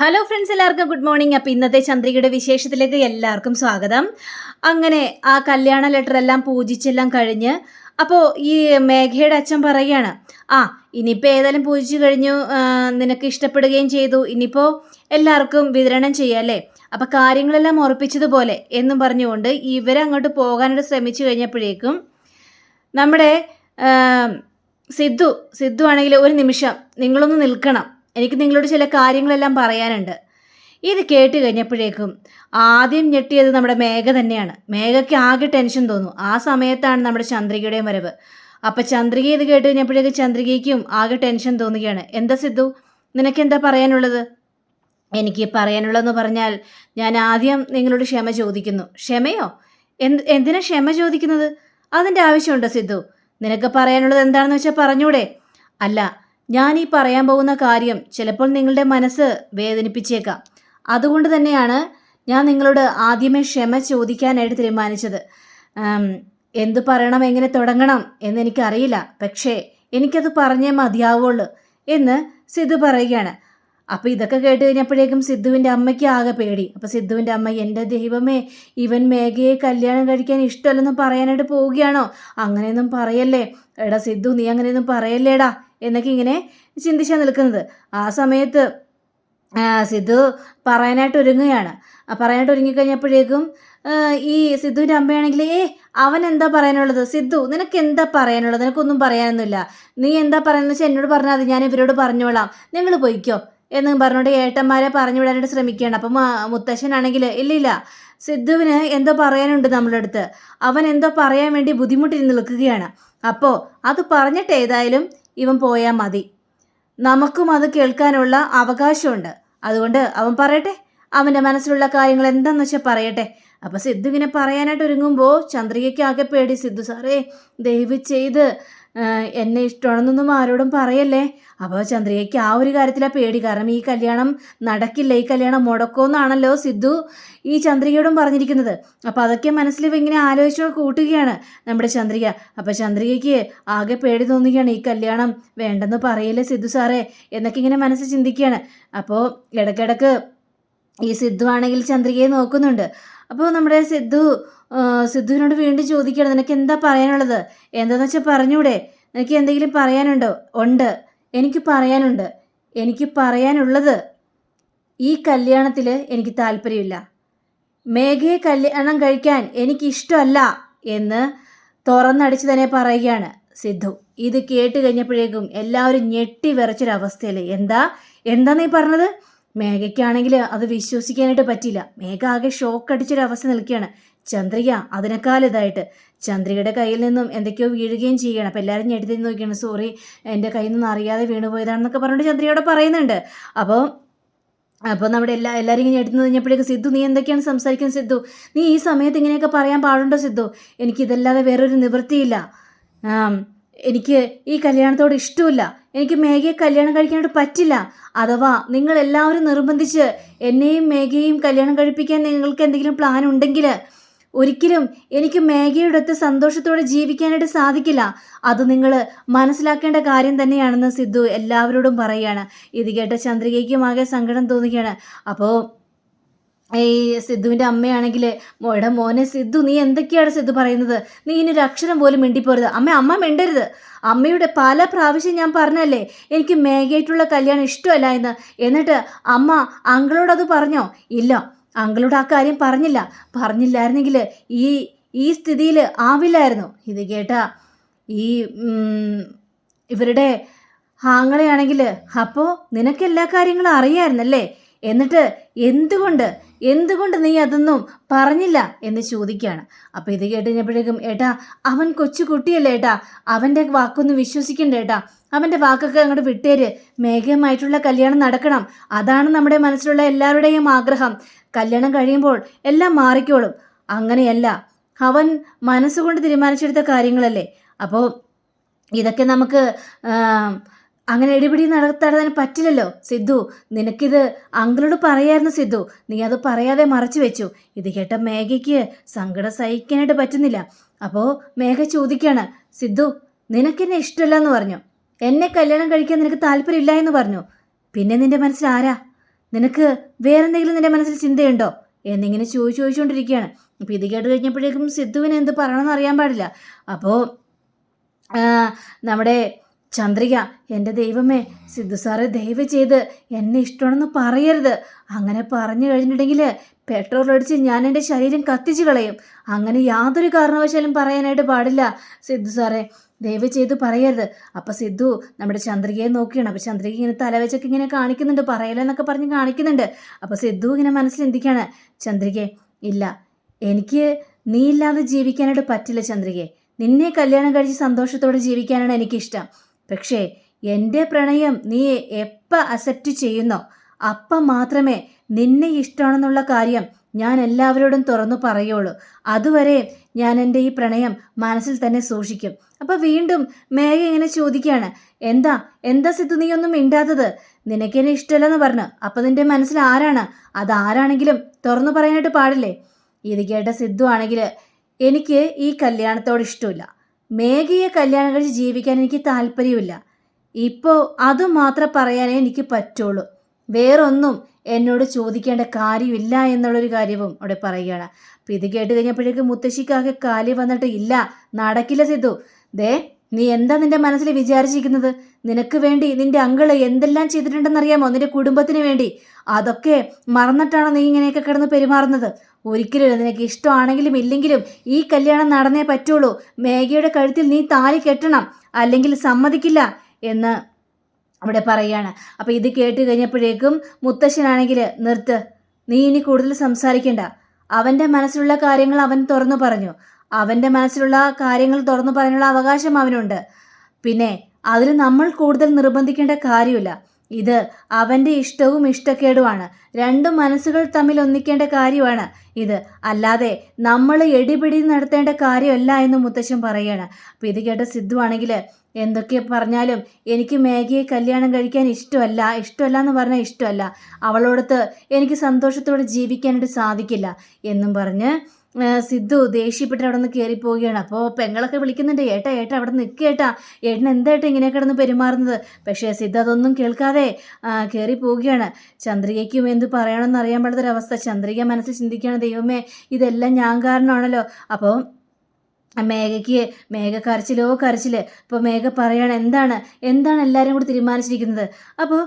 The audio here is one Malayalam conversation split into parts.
ഹലോ ഫ്രണ്ട്സ് എല്ലാവർക്കും ഗുഡ് മോർണിംഗ് അപ്പോൾ ഇന്നത്തെ ചന്ദ്രികയുടെ വിശേഷത്തിലേക്ക് എല്ലാവർക്കും സ്വാഗതം. അങ്ങനെ ആ കല്യാണ ലെറ്റർ എല്ലാം പൂജിച്ചെല്ലാം കഴിഞ്ഞ് അപ്പോൾ ഈ മേഘയുടെ അച്ഛൻ പറയുകയാണ് ആ ഇനിയിപ്പോൾ ഏതായാലും പൂജിച്ചു കഴിഞ്ഞു നിനക്ക് ഇഷ്ടപ്പെടുകയും ചെയ്തു. ഇനിയിപ്പോൾ എല്ലാവർക്കും വിതരണം ചെയ്യാം അല്ലേ? അപ്പോൾ കാര്യങ്ങളെല്ലാം ഉറപ്പിച്ചതുപോലെ എന്നും പറഞ്ഞുകൊണ്ട് ഇവരങ്ങോട്ട് പോകാനായിട്ട് ശ്രമിച്ചു കഴിഞ്ഞപ്പോഴേക്കും നമ്മുടെ സിദ്ധു സിദ്ധു ആണെങ്കിൽ ഒരു നിമിഷം നിങ്ങളൊന്ന് നിൽക്കണം. എനിക്ക് നിങ്ങളോട് ചില കാര്യങ്ങളെല്ലാം പറയാനുണ്ട്. ഇത് കേട്ട് കഴിഞ്ഞപ്പോഴേക്കും ആദ്യം ഞെട്ടിയത് നമ്മുടെ മേഘ തന്നെയാണ്. മേഘയ്ക്ക് ആകെ ടെൻഷൻ തോന്നും. ആ സമയത്താണ് നമ്മുടെ ചന്ദ്രികയുടെയും വരവ്. അപ്പം ചന്ദ്രിക ഇത് കേട്ട് കഴിഞ്ഞപ്പോഴേക്കും ചന്ദ്രികയ്ക്കും ആകെ ടെൻഷൻ തോന്നുകയാണ്. എന്താ സിദ്ധു? നിനക്ക് എന്താ പറയാനുള്ളത്? എനിക്ക് പറയാനുള്ളതെന്ന് പറഞ്ഞാൽ ഞാൻ ആദ്യം നിങ്ങളോട് ക്ഷമ ചോദിക്കുന്നു. ക്ഷമയോ? എന്ത് എന്തിനാ ക്ഷമ ചോദിക്കുന്നത്? അതിന്റെ ആവശ്യമുണ്ടോ സിദ്ധു? നിനക്ക് പറയാനുള്ളത് എന്താണെന്ന് വെച്ചാൽ പറഞ്ഞൂടെ. അല്ല ഞാൻ ഈ പറയാൻ പോകുന്ന കാര്യം ചിലപ്പോൾ നിങ്ങളുടെ മനസ്സ് വേദനിപ്പിച്ചേക്കാം. അതുകൊണ്ട് തന്നെയാണ് ഞാൻ നിങ്ങളോട് ആദ്യമേ ക്ഷമ ചോദിക്കാനായിട്ട് തീരുമാനിച്ചത്. എന്ത് പറയണം എങ്ങനെ തുടങ്ങണം എന്നെനിക്കറിയില്ല പക്ഷേ എനിക്കത് പറഞ്ഞേ മതിയാവുള്ളൂ എന്ന് സിദ്ധു പറയുകയാണ്. അപ്പോൾ ഇതൊക്കെ കേട്ട് കഴിഞ്ഞപ്പോഴേക്കും സിദ്ധുവിന്റെ അമ്മയ്ക്ക് ആകെ പേടി. അപ്പോൾ സിദ്ധുവിന്റെ അമ്മ എന്റെ ദൈവമേ ഇവൻ മേഘയെ കല്യാണം കഴിക്കാൻ ഇഷ്ടമല്ലെന്ന് പറയാനായിട്ട് പോവുകയാണോ? അങ്ങനെയൊന്നും പറയല്ലേ. എടാ സിദ്ധു നീ അങ്ങനെയൊന്നും പറയല്ലേടാ. എന്നൊക്കെ ഇങ്ങനെ ചിന്തിച്ചാൽ നിൽക്കുന്നത്. ആ സമയത്ത് സിദ്ധു പറയാനായിട്ട് ഒരുങ്ങുകയാണ്. പറയാനായിട്ട് ഒരുങ്ങിക്കഴിഞ്ഞപ്പോഴേക്കും ഈ സിദ്ധുവിന്റെ അമ്മയാണെങ്കിൽ ഏ അവൻ എന്താ പറയാനുള്ളത്? സിദ്ധു നിനക്ക് എന്താ പറയാനുള്ളത്? നിനക്കൊന്നും പറയാനൊന്നുമില്ല. നീ എന്താ പറയുന്നത് വെച്ചാൽ എന്നോട് പറഞ്ഞാൽ മതി. ഞാൻ ഇവരോട് പറഞ്ഞോളാം നിങ്ങൾ പോയിക്കോ. എന്ന് പറഞ്ഞുകൊണ്ട് ഏട്ടന്മാരെ പറഞ്ഞു വിടാനായിട്ട് ശ്രമിക്കുകയാണ്. അപ്പം മുത്തശ്ശനാണെങ്കിൽ ഇല്ല ഇല്ല. സിദ്ധുവിന് എന്തോ പറയാനുണ്ട് നമ്മളുടെ അടുത്ത്. അവൻ എന്തോ പറയാൻ വേണ്ടി ബുദ്ധിമുട്ടിൽ നിൽക്കുകയാണ്. അപ്പോൾ അത് പറഞ്ഞിട്ട് ഏതായാലും ഇവൻ പോയാൽ മതി. നമുക്കും അത് കേൾക്കാനുള്ള അവകാശമുണ്ട്. അതുകൊണ്ട് അവൻ പറയട്ടെ. അവന്റെ മനസ്സിലുള്ള കാര്യങ്ങൾ എന്താണെന്ന് വെച്ചാൽ പറയട്ടെ. അപ്പോൾ സിദ്ധു ഇങ്ങനെ പറയാനായിട്ട് ഒരുങ്ങുമ്പോൾ ചന്ദ്രികയ്ക്ക് ആകെ പേടി. സിദ്ധു സാറേ ദയവ് ചെയ്ത് എന്നെ ഇഷ്ടമാണെന്നൊന്നും ആരോടും പറയല്ലേ? അപ്പോൾ ചന്ദ്രികയ്ക്ക് ആ ഒരു കാര്യത്തിലാണ് പേടി. കാരണം ഈ കല്യാണം നടക്കില്ല. ഈ കല്യാണം മുടക്കുമെന്നാണല്ലോ സിദ്ധു ഈ ചന്ദ്രികയോടും പറഞ്ഞിരിക്കുന്നത്. അപ്പോൾ അതൊക്കെ മനസ്സിൽ ഇങ്ങനെ ആലോചിച്ചു കൂട്ടുകയാണ് നമ്മുടെ ചന്ദ്രിക. അപ്പോൾ ചന്ദ്രികയ്ക്ക് ആകെ പേടി തോന്നുകയാണ് ഈ കല്യാണം വേണ്ടെന്ന് പറയില്ലേ സിദ്ധു സാറേ എന്നൊക്കെ ഇങ്ങനെ മനസ്സിൽ ചിന്തിക്കുകയാണ്. അപ്പോൾ ഇടയ്ക്കിടയ്ക്ക് ഈ സിദ്ധു ആണെങ്കിൽ ചന്ദ്രികയെ നോക്കുന്നുണ്ട്. അപ്പോൾ നമ്മുടെ സിദ്ധു സിദ്ധുവിനോട് വീണ്ടും ചോദിക്കുകയാണ് നിനക്ക് എന്താ പറയാനുള്ളത്? എന്താന്ന് വെച്ചാൽ പറഞ്ഞൂടെ. നിനക്ക് എന്തെങ്കിലും പറയാനുണ്ടോ? ഉണ്ട്. എനിക്ക് പറയാനുണ്ട്. എനിക്ക് പറയാനുള്ളത് ഈ കല്യാണത്തിൽ എനിക്ക് താല്പര്യമില്ല. മേഘയെ കല്യാണം കഴിക്കാൻ എനിക്കിഷ്ടമല്ല എന്ന് തുറന്നടിച്ച് തന്നെ പറയുകയാണ് സിദ്ധു. ഇത് കേട്ട് കഴിഞ്ഞപ്പോഴേക്കും എല്ലാവരും ഞെട്ടി വിറച്ചൊരവസ്ഥയിൽ എന്താ? എന്താ നീ പറഞ്ഞത്? മേഘയ്ക്കാണെങ്കിൽ അത് വിശ്വസിക്കാനായിട്ട് പറ്റില്ല മേഘ ആകെ ഷോക്ക് അടിച്ചൊരവസ്ഥ നിൽക്കുകയാണ്. ചന്ദ്രിക അതിനേക്കാൾ ഇതായിട്ട്. ചന്ദ്രികയുടെ കയ്യിൽ നിന്നും എന്തൊക്കെയോ വീഴുകയും ചെയ്യണം അപ്പോൾ എല്ലാവരും ഞെടുത്തി നോക്കിയാണ്. സോറി എന്റെ കയ്യിൽ നിന്ന് അറിയാതെ വീണു പോയതാണെന്നൊക്കെ പറഞ്ഞിട്ട് ചന്ദ്രികയോട് പറയുന്നുണ്ട്. അപ്പോൾ അപ്പോൾ നമ്മുടെ എല്ലാ എല്ലാവരും ഇങ്ങനെ എടുത്തു കഴിഞ്ഞപ്പോഴേക്ക് സിദ്ധു നീ എന്തൊക്കെയാണ് സംസാരിക്കുന്നത് സിദ്ധു? നീ ഈ സമയത്ത് ഇങ്ങനെയൊക്കെ പറയാൻ പാടുണ്ടോ സിദ്ധു? എനിക്കിതല്ലാതെ വേറൊരു നിവൃത്തിയില്ല. എനിക്ക് ഈ കല്യാണത്തോട് ഇഷ്ടമില്ല എനിക്ക് മേഘയെ കല്യാണം കഴിക്കാനായിട്ട് പറ്റില്ല. അഥവാ നിങ്ങൾ എല്ലാവരും നിർബന്ധിച്ച് എന്നെയും മേഘയെയും കല്യാണം കഴിപ്പിക്കാൻ നിങ്ങൾക്ക് എന്തെങ്കിലും പ്ലാൻ ഉണ്ടെങ്കിൽ ഒരിക്കലും എനിക്ക് മേഘയുടെ അടുത്ത് സന്തോഷത്തോടെ ജീവിക്കാനായിട്ട് സാധിക്കില്ല. അത് നിങ്ങൾ മനസ്സിലാക്കേണ്ട കാര്യം തന്നെയാണെന്ന് സിദ്ധു എല്ലാവരോടും പറയുകയാണ്. ഇത് കേട്ട ചന്ദ്രികയ്ക്കും ആകെ സങ്കടം തോന്നുകയാണ്. അപ്പോൾ ഈ സിദ്ധുവിന്റെ അമ്മയാണെങ്കിൽ മോയുടെ മോനെ സിദ്ധു നീ എന്തൊക്കെയാണ് സിദ്ധു പറയുന്നത്? നീ ഇനി ഒരു അക്ഷരം പോലും മിണ്ടിപ്പോരുത്. അമ്മ അമ്മ മിണ്ടരുത്. അമ്മയുടെ പല പ്രാവശ്യം ഞാൻ പറഞ്ഞല്ലേ എനിക്ക് മേഘയായിട്ടുള്ള കല്യാണം ഇഷ്ടമല്ല എന്ന്. എന്നിട്ട് അമ്മ അങ്കിളോടത് പറഞ്ഞോ? ഇല്ല അങ്കിളോട് ആ കാര്യം പറഞ്ഞില്ല. പറഞ്ഞില്ലായിരുന്നെങ്കിൽ ഈ ഈ സ്ഥിതിയിൽ ആവില്ലായിരുന്നു. ഇത് കേട്ടാ ഈ ഇവരുടെ ആങ്ങളെയാണെങ്കിൽ അപ്പോൾ നിനക്ക് എല്ലാ കാര്യങ്ങളും അറിയായിരുന്നല്ലേ? എന്നിട്ട് എന്തുകൊണ്ട് എന്തുകൊണ്ട് നീ അതൊന്നും പറഞ്ഞില്ല എന്ന് ചോദിക്കുകയാണ്. അപ്പോൾ ഇത് കേട്ട് കഴിഞ്ഞപ്പോഴേക്കും ഏട്ടാ അവൻ കൊച്ചു കുട്ടിയല്ലേ ഏട്ടാ. അവന്റെ വാക്കൊന്നും വിശ്വസിക്കണ്ട ഏട്ടാ. അവന്റെ വാക്കൊക്കെ അങ്ങോട്ട് വിട്ടേര്. മേഘമായിട്ടുള്ള കല്യാണം നടക്കണം. അതാണ് നമ്മുടെ മനസ്സിലുള്ള എല്ലാവരുടെയും ആഗ്രഹം. കല്യാണം കഴിയുമ്പോൾ എല്ലാം മാറിക്കോളും. അങ്ങനെയല്ല. അവൻ മനസ്സുകൊണ്ട് തീരുമാനിച്ചെടുത്ത കാര്യങ്ങളല്ലേ. അപ്പോൾ ഇതൊക്കെ നമുക്ക് അങ്ങനെ ഇടിപിടി നടത്താൻ പറ്റില്ലല്ലോ. സിദ്ധു നിനക്കിത് അങ്കിളോട് പറയായിരുന്നു സിദ്ധു. നീ അത് പറയാതെ മറച്ചു വെച്ചു. ഇത് കേട്ട മേഘയ്ക്ക് സങ്കടം സഹിക്കാനായിട്ട് പറ്റുന്നില്ല. അപ്പോൾ മേഘ ചോദിക്കുകയാണ് സിദ്ധു നിനക്കെന്നെ ഇഷ്ടമല്ല എന്ന് പറഞ്ഞു. എന്നെ കല്യാണം കഴിക്കാൻ നിനക്ക് താല്പര്യമില്ല എന്ന് പറഞ്ഞു. പിന്നെ നിന്റെ മനസ്സിൽ ആരാ? നിനക്ക് വേറെന്തെങ്കിലും നിന്റെ മനസ്സിൽ ചിന്തയുണ്ടോ? എന്നിങ്ങനെ ചോദിച്ചു ചോദിച്ചുകൊണ്ടിരിക്കുകയാണ്. അപ്പോൾ ഇത് കേട്ട് കഴിഞ്ഞപ്പോഴേക്കും സിദ്ധുവിന് എന്ത് പറയണമെന്ന് അറിയാൻ പാടില്ല. അപ്പോൾ നമ്മുടെ ചന്ദ്രിക എന്റെ ദൈവമേ സിദ്ധു സാറ് ദയവ് ചെയ്ത് എന്നെ ഇഷ്ടമാണെന്ന് പറയരുത്. അങ്ങനെ പറഞ്ഞു കഴിഞ്ഞിട്ടുണ്ടെങ്കിൽ പെട്രോൾ അടിച്ച് ഞാൻ എന്റെ ശരീരം കത്തിച്ച് കളയും. അങ്ങനെ യാതൊരു കാരണവശാലും പറയാനായിട്ട് പാടില്ല സിദ്ധു സാറേ. ദയവ് ചെയ്ത് പറയരുത്. അപ്പം സിദ്ധു നമ്മുടെ ചന്ദ്രികയെ നോക്കിയാണ്. അപ്പം ചന്ദ്രിക ഇങ്ങനെ തലവെച്ചൊക്കെ ഇങ്ങനെ കാണിക്കുന്നുണ്ട് പറയലെന്നൊക്കെ പറഞ്ഞ് കാണിക്കുന്നുണ്ട്. അപ്പോൾ സിദ്ധു ഇങ്ങനെ മനസ്സിൽ എന്തിക്കാണ്? ചന്ദ്രികയെ ഇല്ല എനിക്ക് നീ ഇല്ലാതെ ജീവിക്കാനായിട്ട് പറ്റില്ല ചന്ദ്രികയെ നിന്നെ കല്യാണം കഴിച്ച് സന്തോഷത്തോടെ ജീവിക്കാനാണ് എനിക്കിഷ്ടം. പക്ഷേ എന്റെ പ്രണയം നീ എപ്പോൾ അക്സെപ്റ്റ് ചെയ്യുന്നോ? അപ്പം മാത്രമേ നിന്നെ ഇഷ്ടമാണെന്നുള്ള കാര്യം ഞാൻ എല്ലാവരോടും തുറന്നു പറയുള്ളൂ. അതുവരെ ഞാൻ എന്റെ ഈ പ്രണയം മനസ്സിൽ തന്നെ സൂക്ഷിക്കും. അപ്പോൾ വീണ്ടും മേഘ ഇങ്ങനെ ചോദിക്കുകയാണ് എന്താ? എന്താ സിദ്ധു നീ ഒന്നും മിണ്ടാത്തത്? നിനക്കെന്നെ ഇഷ്ടമല്ലെന്ന് പറഞ്ഞു. അപ്പം നിന്റെ മനസ്സിൽ ആരാണ്? അത് ആരാണെങ്കിലും തുറന്നു പറയാനായിട്ട് പാടില്ലേ? ഇത് കേട്ട സിദ്ധു ആണെങ്കിൽ എനിക്ക് ഈ കല്യാണത്തോട് ഇഷ്ടമില്ല. മേഘയെ കല്യാണം കഴിച്ച് ജീവിക്കാൻ എനിക്ക് താല്പര്യമില്ല. ഇപ്പോൾ അതുമാത്രം പറയാനേ എനിക്ക് പറ്റുള്ളൂ. വേറൊന്നും എന്നോട് ചോദിക്കേണ്ട കാര്യമില്ല എന്നുള്ളൊരു കാര്യവും അവിടെ പറയുകയാണ്. അപ്പം ഇത് കേട്ട് കഴിഞ്ഞപ്പോഴേക്കും മുത്തശ്ശിക്കാകെ കാലി വന്നിട്ട് ഇല്ല നടക്കില്ല സിദ്ധു. ദേ നീ എന്താ നിന്റെ മനസ്സിൽ വിചാരിച്ചിരിക്കുന്നത്? നിനക്ക് വേണ്ടി നിന്റെ അങ്കിൾ എന്തെല്ലാം ചെയ്തിട്ടുണ്ടെന്നറിയാമോ? നിന്റെ കുടുംബത്തിന് വേണ്ടി. അതൊക്കെ മറന്നിട്ടാണോ നീ ഇങ്ങനെയൊക്കെ കിടന്ന് പെരുമാറുന്നത്? ഒരിക്കലും നിനക്ക് ഇഷ്ടമാണെങ്കിലും ഇല്ലെങ്കിലും ഈ കല്യാണം നടന്നേ പറ്റുള്ളൂ. മേഘയുടെ കഴുത്തിൽ നീ താലി കെട്ടണം. അല്ലെങ്കിൽ സമ്മതിക്കില്ല എന്ന് അവിടെ പറയാണ് അപ്പോൾ ഇത് കേട്ട് കഴിഞ്ഞപ്പോഴേക്കും മുത്തശ്ശനാണെങ്കിൽ നിർത്ത് നീ ഇനി കൂടുതൽ സംസാരിക്കണ്ട. അവന്റെ മനസ്സിലുള്ള കാര്യങ്ങൾ അവൻ തുറന്നു പറഞ്ഞു. അവന്റെ മനസ്സിലുള്ള കാര്യങ്ങൾ തുറന്നു പറയാനുള്ള അവകാശം അവനുണ്ട്. പിന്നെ അതിൽ നമ്മൾ കൂടുതൽ നിർബന്ധിക്കേണ്ട കാര്യമില്ല. ഇത് അവന്റെ ഇഷ്ടവും ഇഷ്ടക്കേടുമാണ്. രണ്ട് മനസ്സുകൾ തമ്മിൽ ഒന്നിക്കേണ്ട കാര്യമാണ് ഇത്. അല്ലാതെ നമ്മൾ എടിപിടി നടത്തേണ്ട കാര്യമല്ല എന്ന് മുത്തശ്ശൻ പറയുകയാണ് അപ്പോൾ ഇത് കേട്ട സിദ്ധുവാണെങ്കിൽ എന്തൊക്കെ പറഞ്ഞാലും എനിക്ക് മേഘയെ കല്യാണം കഴിക്കാൻ ഇഷ്ടമല്ല ഇഷ്ടമല്ല എന്ന് പറഞ്ഞാൽ ഇഷ്ടമല്ല. അവളോടത്ത് എനിക്ക് സന്തോഷത്തോടെ ജീവിക്കാനായിട്ട് സാധിക്കില്ല എന്നും പറഞ്ഞ് സിദ്ധു ദേഷ്യപ്പെട്ട് അവിടെ നിന്ന് കയറി പോവുകയാണ്. അപ്പോൾ പെങ്ങളൊക്കെ വിളിക്കുന്നുണ്ട് ഏട്ടാ ഏട്ടാ അവിടെ നിൽക്കുക ഏട്ടാ. ഏട്ടൻ എന്തായിട്ട് ഇങ്ങനെ കിടന്ന് പെരുമാറുന്നത്? പക്ഷേ സിദ്ധു അതൊന്നും കേൾക്കാതെ കയറി പോവുകയാണ്. ചന്ദ്രികയ്ക്കും എന്ത് പറയണമെന്ന് അറിയാൻ പാടാത്തൊരവസ്ഥ ചന്ദ്രിക മനസ്സിൽ ചിന്തിക്കുകയാണ് ദൈവമേ ഇതെല്ലാം ഞാൻ കാരണമാണല്ലോ. അപ്പോൾ മേഘയ്ക്ക് മേഘ കരച്ചിലോ കരച്ചിൽ അപ്പോൾ മേഘ പറയാണ് എന്താണ്? എന്താണ് എല്ലാവരും കൂടി തീരുമാനിച്ചിരിക്കുന്നത്? അപ്പോൾ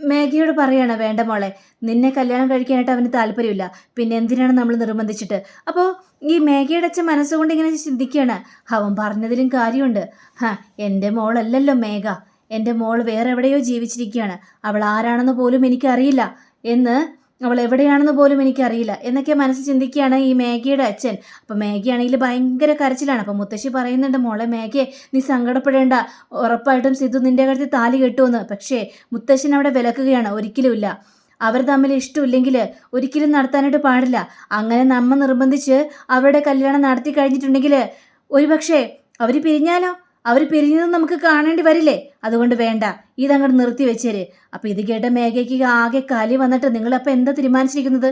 മേഘയോട് പറയാണ് വേണ്ട മോളെ നിന്നെ കല്യാണം കഴിക്കാനായിട്ട് അവന് താല്പര്യമില്ല. പിന്നെ എന്തിനാണ് നമ്മൾ നിർബന്ധിച്ചിട്ട്? അപ്പോൾ ഈ മേഘയുടെ അച്ഛൻ മനസ്സുകൊണ്ട് ഇങ്ങനെ ചിന്തിക്കുകയാണ്. അവൻ പറഞ്ഞതിലും കാര്യമുണ്ട്. ഹാ എന്റെ മോളല്ലല്ലോ മേഘ. എന്റെ മോൾ വേറെ എവിടെയോ ജീവിച്ചിരിക്കുകയാണ്. അവൾ ആരാണെന്ന് പോലും എനിക്കറിയില്ല എന്ന് അവൾ എവിടെയാണെന്ന് പോലും എനിക്കറിയില്ല. എന്നൊക്കെ മനസ്സ് ചിന്തിക്കുകയാണ് ഈ മേഘയുടെ അച്ഛൻ. അപ്പം മേഘയാണെങ്കിൽ ഭയങ്കര കരച്ചിലാണ്. അപ്പം മുത്തശ്ശി പറയുന്നുണ്ട് മോളെ മേഘയെ നീ സങ്കടപ്പെടേണ്ട. ഉറപ്പായിട്ടും സിദ്ധു നിന്റെ കഴുത്തിൽ താലി കെട്ടുമെന്ന് പക്ഷേ മുത്തശ്ശൻ അവിടെ വിലക്കുകയാണ്. ഒരിക്കലുമില്ല അവർ തമ്മിൽ ഇഷ്ടമില്ലെങ്കിൽ ഒരിക്കലും നടത്താനായിട്ട് പാടില്ല. അങ്ങനെ നമ്മ നിർബന്ധിച്ച് അവരുടെ കല്യാണം നടത്തി കഴിഞ്ഞിട്ടുണ്ടെങ്കിൽ ഒരുപക്ഷെ അവർ പിരിഞ്ഞാലോ? അവർ പിരിഞ്ഞത് നമുക്ക് കാണേണ്ടി വരില്ലേ? അതുകൊണ്ട് വേണ്ട. ഇതങ്ങോട്ട് നിർത്തി വെച്ചേര്. അപ്പോൾ ഇത് കേട്ട മേഘയ്ക്ക് ആകെ കലി വന്നിട്ട് നിങ്ങളപ്പോൾ എന്താ തീരുമാനിച്ചിരിക്കുന്നത്?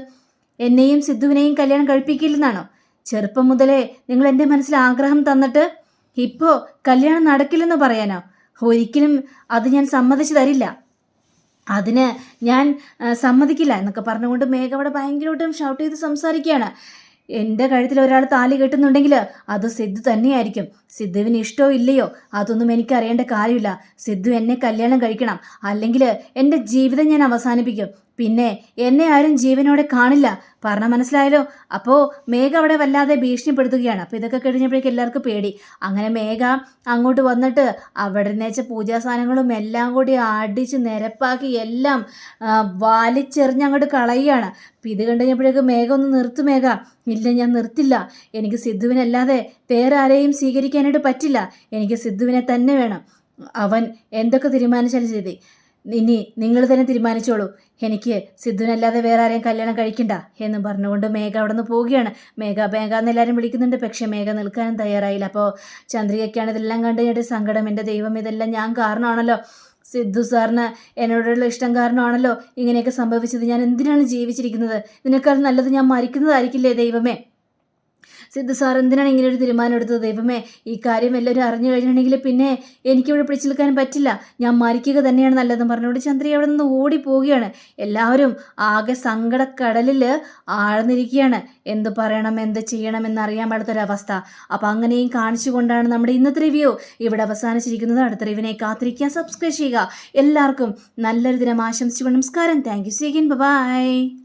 എന്നെയും സിദ്ധുവിനെയും കല്യാണം കഴിപ്പിക്കില്ലെന്നാണോ? ചെറുപ്പം മുതലേ നിങ്ങൾ എന്റെ മനസ്സിൽ ആഗ്രഹം തന്നിട്ട് ഇപ്പോൾ കല്യാണം നടക്കില്ലെന്ന് പറയാനോ? ഒരിക്കലും അത് ഞാൻ സമ്മതിച്ചു തരില്ല. അതിന് ഞാൻ സമ്മതിക്കില്ല എന്നൊക്കെ പറഞ്ഞുകൊണ്ട് മേഘ അവിടെ ഭയങ്കരമായിട്ടും ഷൗട്ട് ചെയ്ത് സംസാരിക്കുകയാണ്. എന്റെ കഴുത്തിൽ ഒരാൾ താലി കെട്ടുന്നുണ്ടെങ്കിൽ അത് സിദ്ധു തന്നെയായിരിക്കും. സിദ്ധുവിന് ഇഷ്ടമോ ഇല്ലയോ? അതൊന്നും എനിക്ക് അറിയേണ്ട കാര്യമില്ല. സിദ്ധു എന്നെ കല്യാണം കഴിക്കണം. അല്ലെങ്കിൽ എന്റെ ജീവിതം ഞാൻ അവസാനിപ്പിക്കും. പിന്നെ എന്നെ ആരും ജീവനോടെ കാണില്ല. പറഞ്ഞ മനസ്സിലായല്ലോ? അപ്പോൾ മേഘ അവിടെ വല്ലാതെ ഭീഷണിപ്പെടുത്തുകയാണ്. അപ്പോൾ ഇതൊക്കെ കഴിഞ്ഞപ്പോഴേക്കും എല്ലാവർക്കും പേടി. അങ്ങനെ മേഘ അങ്ങോട്ട് വന്നിട്ട് അവിടെ നിന്നേച്ച പൂജാ സാധനങ്ങളും എല്ലാം കൂടി അടിച്ച് നിരപ്പാക്കി എല്ലാം വലിച്ചെറിഞ്ഞ് അങ്ങോട്ട് കളയുകയാണ്. അപ്പം ഇത് കണ്ടുകഴിഞ്ഞപ്പോഴേക്കും മേഘ ഒന്ന് നിർത്തു മേഘ. ഇല്ല ഞാൻ നിർത്തില്ല. എനിക്ക് സിദ്ധുവിനല്ലാതെ വേറെ ആരെയും സ്വീകരിക്കാനായിട്ട് പറ്റില്ല. എനിക്ക് സിദ്ധുവിനെ തന്നെ വേണം. അവൻ എന്തൊക്കെ തീരുമാനിച്ചാലും ചെയ്തേ ഇനി നിങ്ങൾ തന്നെ തീരുമാനിച്ചോളൂ. എനിക്ക് സിദ്ധുവിനല്ലാതെ വേറെ ആരെയും കല്യാണം കഴിക്കണ്ട എന്ന് പറഞ്ഞുകൊണ്ട് മേഘ അവിടെ നിന്ന് പോവുകയാണ്. മേഘ മേഘ എന്ന് എല്ലാവരും വിളിക്കുന്നുണ്ട്. പക്ഷേ മേഘ നിൽക്കാനും തയ്യാറായില്ല. അപ്പോൾ ചന്ദ്രികയ്ക്കാണ് ഇതെല്ലാം കണ്ട് കഴിഞ്ഞിട്ട് സങ്കടം. എന്റെ ദൈവം ഇതെല്ലാം ഞാൻ കാരണമാണല്ലോ. സിദ്ധു സാറിന് എന്നോടുള്ള ഇഷ്ടം കാരണമാണല്ലോ ഇങ്ങനെയൊക്കെ സംഭവിച്ചത്. ഞാൻ എന്തിനാണ് ജീവിച്ചിരിക്കുന്നത്? ഇതിനേക്കാൾ നല്ലത് ഞാൻ മരിക്കുന്നതായിരിക്കില്ലേ ദൈവമേ? സിദ്ധു സാർ എന്തിനാണ് ഇങ്ങനെ ഒരു തീരുമാനം എടുത്തത്? ദൈവമേ ഈ കാര്യം എല്ലാവരും അറിഞ്ഞു കഴിഞ്ഞിട്ടുണ്ടെങ്കിൽ പിന്നെ എനിക്കിവിടെ പിടിച്ചു നിൽക്കാൻ പറ്റില്ല. ഞാൻ മരിക്കുക തന്നെയാണ് നല്ലതെന്ന് പറഞ്ഞുകൊണ്ട് ചന്ദ്രി അവിടെ നിന്ന് ഓടി പോവുകയാണ് എല്ലാവരും ആകെ സങ്കടക്കടലിൽ ആഴ്ന്നിരിക്കുകയാണ്. എന്ത് പറയണം എന്ത് ചെയ്യണം എന്നറിയാൻ പാടാത്തൊരവസ്ഥ അപ്പോൾ അങ്ങനെയും കാണിച്ചുകൊണ്ടാണ് നമ്മുടെ ഇന്നത്തെ റിവ്യൂ ഇവിടെ അവസാനിച്ചിരിക്കുന്നത്. അടുത്ത റിവിനെ കാത്തിരിക്കാൻ സബ്സ്ക്രൈബ് ചെയ്യുക. എല്ലാവർക്കും നല്ലൊരു ദിനം ആശംസിച്ചുകൊണ്ട് നമസ്കാരം. Thank you സീകൻ by